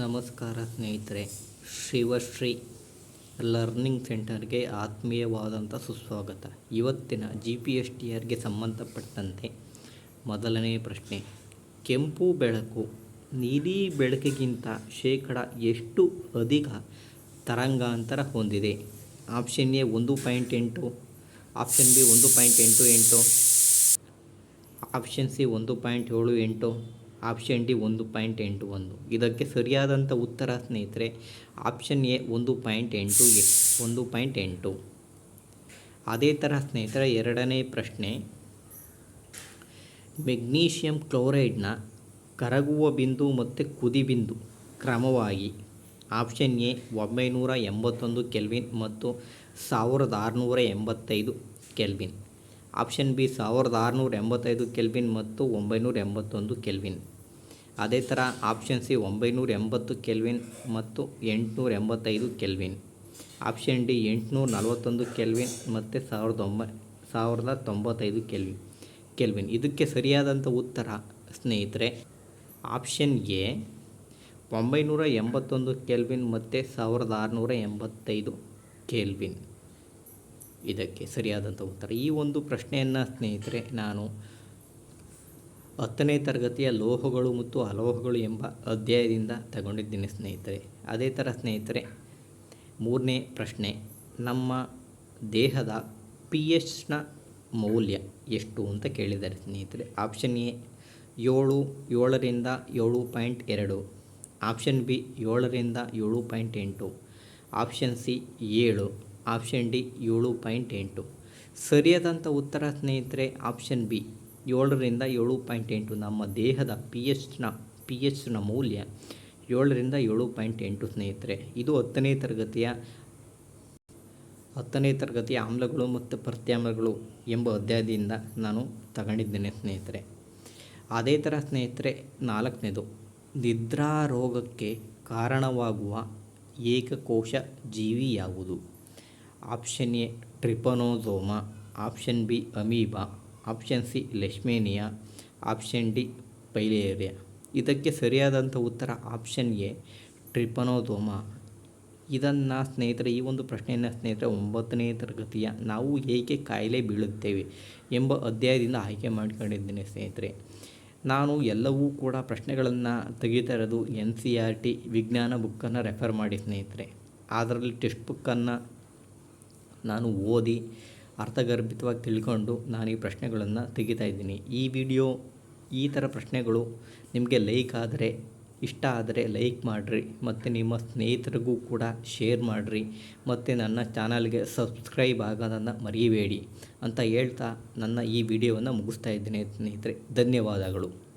ನಮಸ್ಕಾರ ಸ್ನೇಹಿತರೆ, ಶಿವಶ್ರೀ ಲರ್ನಿಂಗ್ ಸೆಂಟರ್ಗೆ ಆತ್ಮೀಯವಾದಂಥ ಸುಸ್ವಾಗತ. ಇವತ್ತಿನ ಜಿ ಪಿ ಎಸ್ ಟಿ ಆರ್ಗೆ ಸಂಬಂಧಪಟ್ಟಂತೆ ಮೊದಲನೇ ಪ್ರಶ್ನೆ, ಕೆಂಪು ಬೆಳಕು ನೀಲಿ ಬೆಳಕಿಗಿಂತ ಶೇಕಡ ಎಷ್ಟು ಅಧಿಕ ತರಂಗಾಂತರ ಹೊಂದಿದೆ? ಆಪ್ಷನ್ ಎ ಒಂದು ಪಾಯಿಂಟ್ ಎಂಟು, ಆಪ್ಷನ್ ಬಿ ಒಂದು ಪಾಯಿಂಟ್ ಎಂಟು ಎಂಟು, ಆಪ್ಷನ್ ಸಿ ಒಂದು ಪಾಯಿಂಟ್ ಏಳು ಎಂಟು. ಆಪ್ಷನ್ ಡಿ ಒಂದು ಪಾಯಿಂಟ್ ಎಂಟು ಒಂದು. ಇದಕ್ಕೆ ಸರಿಯಾದಂಥ ಉತ್ತರ ಸ್ನೇಹಿತರೆ, ಆಪ್ಷನ್ ಎ ಒಂದು ಪಾಯಿಂಟ್ ಎಂಟು, ಎ ಒಂದು ಪಾಯಿಂಟ್ ಎಂಟು. ಅದೇ ಥರ ಸ್ನೇಹಿತರೆ, ಎರಡನೇ ಪ್ರಶ್ನೆ, ಮೆಗ್ನೀಷಿಯಂ ಕ್ಲೋರೈಡ್ನ ಕರಗುವ ಬಿಂದು ಮತ್ತು ಕುದಿ ಬಿಂದು ಕ್ರಮವಾಗಿ ಆಪ್ಷನ್ ಎ ಒಂಬೈನೂರ ಎಂಬತ್ತೊಂದು ಕೆಲ್ವಿನ್ ಮತ್ತು ಸಾವಿರದ ಆರುನೂರ ಎಂಬತ್ತೈದು ಕೆಲ್ವಿನ್. ಆಪ್ಷನ್ ಬಿ ಸಾವಿರದ ಆರುನೂರ ಎಂಬತ್ತೈದು ಕೆಲ್ವಿನ್ ಮತ್ತು ಒಂಬೈನೂರ ಎಂಬತ್ತೊಂದು ಕೆಲ್ವಿನ್. ಅದೇ ಥರ ಆಪ್ಷನ್ ಸಿ ಒಂಬೈನೂರ ಎಂಬತ್ತು ಕೆಲ್ವಿನ್ ಮತ್ತು ಎಂಟುನೂರ ಎಂಬತ್ತೈದು ಕೆಲ್ವಿನ್. ಆಪ್ಷನ್ ಡಿ ಎಂಟುನೂರ ನಲವತ್ತೊಂದು ಕೆಲ್ವಿನ್ ಮತ್ತು ಸಾವಿರದ ಒಂಬೈ, ಸಾವಿರದ ತೊಂಬತ್ತೈದು ಕೆಲ್ವಿನ್ ಕೆಲ್ವಿನ್. ಇದಕ್ಕೆ ಸರಿಯಾದಂಥ ಉತ್ತರ ಸ್ನೇಹಿತರೆ, ಆಪ್ಷನ್ ಎ ಒಂಬೈನೂರ ಎಂಬತ್ತೊಂದು ಕೆಲ್ವಿನ್ ಮತ್ತು ಸಾವಿರದ ಆರುನೂರ ಎಂಬತ್ತೈದು ಕೆಲ್ವಿನ್. ಇದಕ್ಕೆ ಸರಿಯಾದಂಥ ಉತ್ತರ. ಈ ಒಂದು ಪ್ರಶ್ನೆಯನ್ನು ಸ್ನೇಹಿತರೆ, ನಾನು ಹತ್ತನೇ ತರಗತಿಯ ಲೋಹಗಳು ಮತ್ತು ಅಲೋಹಗಳು ಎಂಬ ಅಧ್ಯಾಯದಿಂದ ತಗೊಂಡಿದ್ದೀನಿ ಸ್ನೇಹಿತರೆ. ಅದೇ ಥರ ಸ್ನೇಹಿತರೆ, ಮೂರನೇ ಪ್ರಶ್ನೆ, ನಮ್ಮ ದೇಹದ ಪಿ ಎಚ್ನ ಮೌಲ್ಯ ಎಷ್ಟು ಅಂತ ಕೇಳಿದ್ದಾರೆ ಸ್ನೇಹಿತರೆ. ಆಪ್ಷನ್ ಎ, ಏಳು, ಏಳರಿಂದ ಏಳು ಪಾಯಿಂಟ್ ಎರಡು. ಆಪ್ಷನ್ ಬಿ, ಏಳರಿಂದ ಏಳು ಪಾಯಿಂಟ್ ಎಂಟು. ಆಪ್ಷನ್ ಸಿ, ಏಳು. ಆಪ್ಷನ್ ಡಿ ಏಳು ಪಾಯಿಂಟ್ ಎಂಟು. ಸರಿಯಾದಂಥ ಉತ್ತರ ಸ್ನೇಹಿತರೆ, ಆಪ್ಷನ್ ಬಿ ಏಳರಿಂದ ಏಳು ಪಾಯಿಂಟ್ ಎಂಟು. ನಮ್ಮ ದೇಹದ ಪಿ ಎಚ್ನ ಪಿ ಎಚ್ನ ಮೌಲ್ಯ ಏಳರಿಂದ ಏಳು ಪಾಯಿಂಟ್ ಎಂಟು ಸ್ನೇಹಿತರೆ. ಇದು ಹತ್ತನೇ ತರಗತಿಯ ಹತ್ತನೇ ತರಗತಿಯ ಆಮ್ಲಗಳು ಮತ್ತು ಪ್ರತ್ಯಾಮ್ಲಗಳು ಎಂಬ ಅಧ್ಯಾಯದಿಂದ ನಾನು ತಗೊಂಡಿದ್ದೇನೆ ಸ್ನೇಹಿತರೆ. ಅದೇ ಥರ ಸ್ನೇಹಿತರೆ, ನಾಲ್ಕನೇದು. ನಿದ್ರಾರೋಗಕ್ಕೆ ಕಾರಣವಾಗುವ ಏಕಕೋಶ ಜೀವಿ ಯಾವುದು option A trypanosoma, option B amoeba, option C leishmania option D filaria. ಇದಕ್ಕೆ ಸರಿಯಾದಂಥ ಉತ್ತರ ಆಪ್ಷನ್ ಎ ಟ್ರಿಪನೋಸೋಮ. ಇದನ್ನು ಸ್ನೇಹಿತರೆ, ಈ ಒಂದು ಪ್ರಶ್ನೆಯನ್ನು ಸ್ನೇಹಿತರೆ, ಒಂಬತ್ತನೇ ತರಗತಿಯ ನಾವು ಏಕೆ ಕಾಯಿಲೆ ಬೀಳುತ್ತೇವೆ ಎಂಬ ಅಧ್ಯಾಯದಿಂದ ಆಯ್ಕೆ ಮಾಡಿಕೊಂಡಿದ್ದೇನೆ ಸ್ನೇಹಿತರೆ. ನಾನು ಎಲ್ಲವೂ ಕೂಡ ಪ್ರಶ್ನೆಗಳನ್ನು ತೆಗಿತಾ ಇರೋದು ಎನ್ ಸಿ ಆರ್ ಟಿ ವಿಜ್ಞಾನ ಬುಕ್ಕನ್ನು ರೆಫರ್ ಮಾಡಿ ಸ್ನೇಹಿತರೆ. ಅದರಲ್ಲಿ ಟೆಕ್ಸ್ಟ್ ಬುಕ್ಕನ್ನು ನಾನು ಓದಿ ಅರ್ಥಗರ್ಭಿತವಾಗಿ ತಿಳ್ಕೊಂಡು ನಾನು ಈ ಪ್ರಶ್ನೆಗಳನ್ನು ತೆಗಿತಾ ಇದ್ದೀನಿ. ಈ ವಿಡಿಯೋ ಈ ಥರ ಪ್ರಶ್ನೆಗಳು ನಿಮಗೆ ಲೈಕ್ ಆದರೆ, ಇಷ್ಟ ಆದರೆ ಲೈಕ್ ಮಾಡಿರಿ, ಮತ್ತು ನಿಮ್ಮ ಸ್ನೇಹಿತರಿಗೂ ಕೂಡ ಶೇರ್ ಮಾಡಿರಿ, ಮತ್ತು ನನ್ನ ಚಾನಲ್ಗೆ ಸಬ್ಸ್ಕ್ರೈಬ್ ಆಗೋದನ್ನು ಮರೆಯಬೇಡಿ ಅಂತ ಹೇಳ್ತಾ ನನ್ನ ಈ ವಿಡಿಯೋವನ್ನು ಮುಗಿಸ್ತಾ ಇದ್ದೀನಿ ಸ್ನೇಹಿತರೆ. ಧನ್ಯವಾದಗಳು.